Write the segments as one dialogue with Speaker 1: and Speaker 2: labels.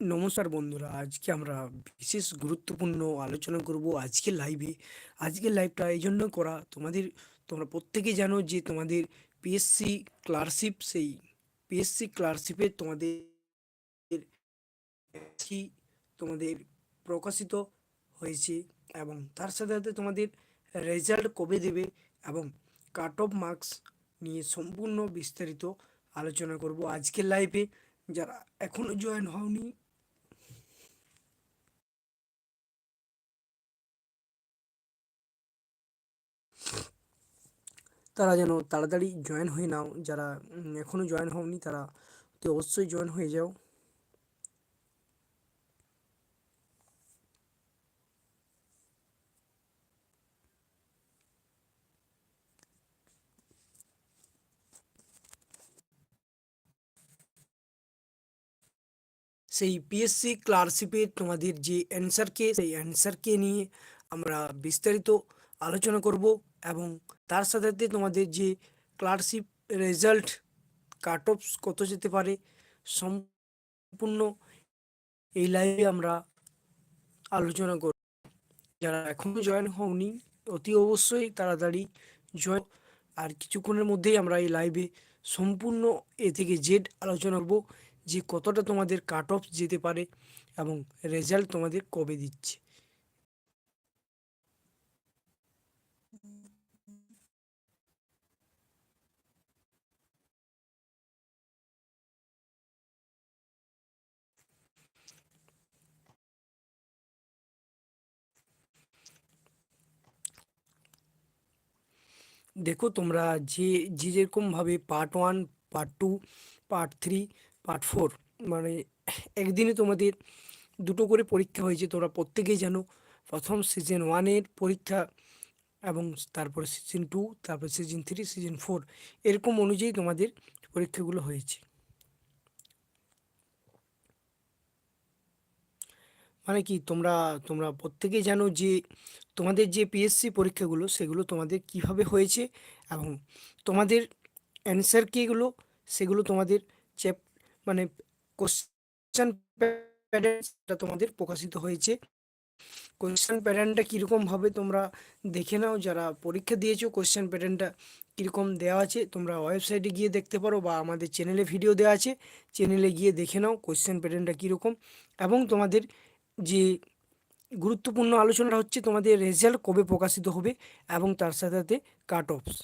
Speaker 1: নমস্কার বন্ধুরা, আজকে আমরা বিশেষ গুরুত্বপূর্ণ আলোচনা করব আজকের লাইভে আজকের লাইভটা এই জন্য করা, তোমাদের, তোমরা প্রত্যেকেই জানো যে তোমাদের পিএসসি ক্লার্কশিপ সেই পিএসসি ক্লার্কশিপে তোমাদের তোমাদের প্রকাশিত হয়েছে এবং তার সাথে সাথে তোমাদের রেজাল্ট কবে দেবে এবং কাট অফ মার্কস নিয়ে সম্পূর্ণ বিস্তারিত আলোচনা করব আজকের লাইভে যারা এখনও জয়েন হওনি তারা যেন তাড়াতাড়ি জয়েন হয়ে নাও, যারা এখনও জয়েন হওনি তারা, তো অবশ্যই জয়েন হয়ে যাও। সেই পিএসসি ক্লার্কশিপের তোমাদের যে অ্যান্সারকে সেই অ্যান্সারকে নিয়ে আমরা বিস্তারিত আলোচনা করব। এবং তার সাথে সাথে তোমাদের যে ক্লার্কশিপ রেজাল্ট কাট অফ কত যেতে পারে, সম্পূর্ণ এই লাইভে আমরা আলোচনা করব। যারা এখনও জয়েন হওনি, অতি অবশ্যই তাড়াতাড়ি জয়েন আর কিছুক্ষণের মধ্যেই আমরা এই লাইভে সম্পূর্ণ এ থেকে জেড আলোচনা করব, যে কতটা তোমাদের কাট অফ যেতে পারে এবং রেজাল্ট তোমাদের কবে দিচ্ছে। দেখো তোমরা যে যে যেরকমভাবে part one part two part three part four মানে একদিনে তোমাদের দুটো করে পরীক্ষা হয়েছে, তোমরা প্রত্যেকেই জানো। প্রথম সিজন ওয়ানের পরীক্ষা এবং তারপরে সিজন টু তারপর সিজন থ্রি সিজন ফোর এরকম অনুযায়ী তোমাদের পরীক্ষাগুলো হয়েছে। মানে কি তোমরা তোমরা প্রত্যেকেই জানো যে তোমাদের যে পিএসসি পরীক্ষাগুলো সেগুলো তোমাদের কীভাবে হয়েছে এবং তোমাদের অ্যান্সার কীগুলো সেগুলো তোমাদের চ্যাপ মানে কোশ্চেন প্যাটার্নটা তোমাদের প্রকাশিত হয়েছে। কোশ্চেন প্যাটার্নটা কীরকমভাবে তোমরা দেখে নাও। যারা পরীক্ষা দিয়েছ কোয়েশ্চেন প্যাটার্নটা কীরকম দেওয়া আছে, তোমরা ওয়েবসাইটে গিয়ে দেখতে পারো বা আমাদের চ্যানেলে ভিডিও দেওয়া আছে। চ্যানেলে গিয়ে দেখে নাও কোয়েশ্চেন প্যাটার্নটা কীরকম। এবং তোমাদের যে গুরুত্বপূর্ণ আলোচনাটা হচ্ছে, তোমাদের রেজাল্ট কবে প্রকাশিত হবে এবং তার সাথে সাথে কাট অফস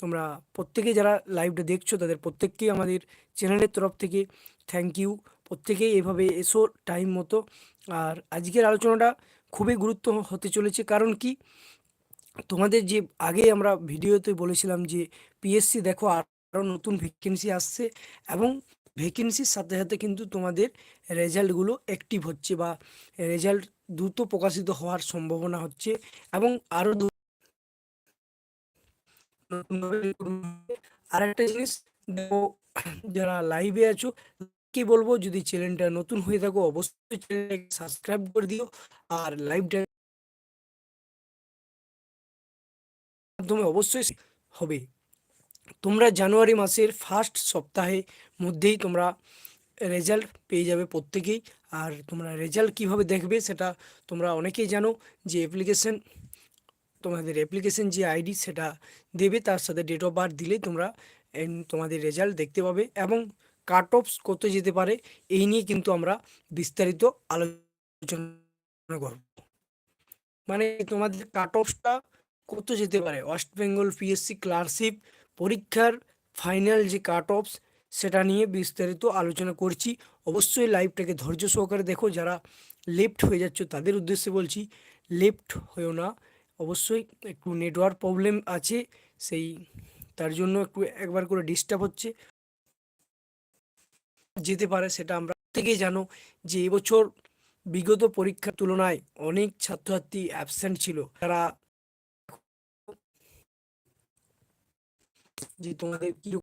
Speaker 1: তোমরা প্রত্যেকে যারা লাইভটা দেখছ, তাদের প্রত্যেককেই আমাদের চ্যানেলের তরফ থেকে থ্যাংক ইউ প্রত্যেকেই এভাবে এসো টাইম মতো। আর আজকের আলোচনাটা খুবই গুরুত্ব হতে চলেছে। কারণ কি? তোমাদের যে আগে আমরা ভিডিওতে বলেছিলাম যে পিএসসি দেখো আরও নতুন ভ্যাকেন্সি আসছে এবং ভ্যাকেন্সির সাথে সাথে কিন্তু তোমাদের রেজাল্টগুলো অ্যাক্টিভ হচ্ছে বা রেজাল্ট দ্রুত প্রকাশিত হওয়ার সম্ভাবনা হচ্ছে এবং আরও আর একটা জিনিস যারা লাইভে আছো কি বলব? যদি চ্যানেলটা নতুন হয়ে থাকো, অবশ্যই চ্যানেলটাকে সাবস্ক্রাইব করে দিও। আর লাইভটা মাধ্যমে অবশ্যই হবে। তোমরা জানুয়ারি মাসের ফার্স্ট সপ্তাহে মধ্যেই তোমরা রেজাল্ট পেয়ে যাবে প্রত্যেকেই। আর তোমরা রেজাল্ট কীভাবে দেখবে সেটা তোমরা অনেকেই জানো যে অ্যাপ্লিকেশন তোমাদের অ্যাপ্লিকেশন যে আইডি সেটা দেবে, তার সাথে ডেট অফ বার্থ দিলেই তোমরা তোমাদের রেজাল্ট দেখতে পাবে। এবং কাট অফস কত যেতে পারে, এই নিয়ে কিন্তু আমরা বিস্তারিত আলোচনা করব। মানে তোমাদের কাট অফসটা কত যেতে পারে ওয়েস্ট বেঙ্গল পিএসসি ক্লার্কশিপ পরীক্ষার ফাইনাল যে কাট অফস সেটা নিয়ে বিস্তারিত আলোচনা করছি। অবশ্যই লাইভটাকে ধৈর্য সহকারে দেখো, যারা লেফট হয়ে যাচ্ছ তাদের উদ্দেশ্যে বলছি লেফট হয়েও না, অবশ্যই একটু নেটওয়ার্ক প্রবলেম আছে, সেই তার জন্য একটু একবার করে ডিস্টার্ব হচ্ছে। যেতে পারে সেটা আমরা থেকেই জানো যে এবছর বিগত পরীক্ষার তুলনায় অনেক ছাত্রছাত্রী অ্যাবসেন্ট ছিল। তারা যে তোমাদের কি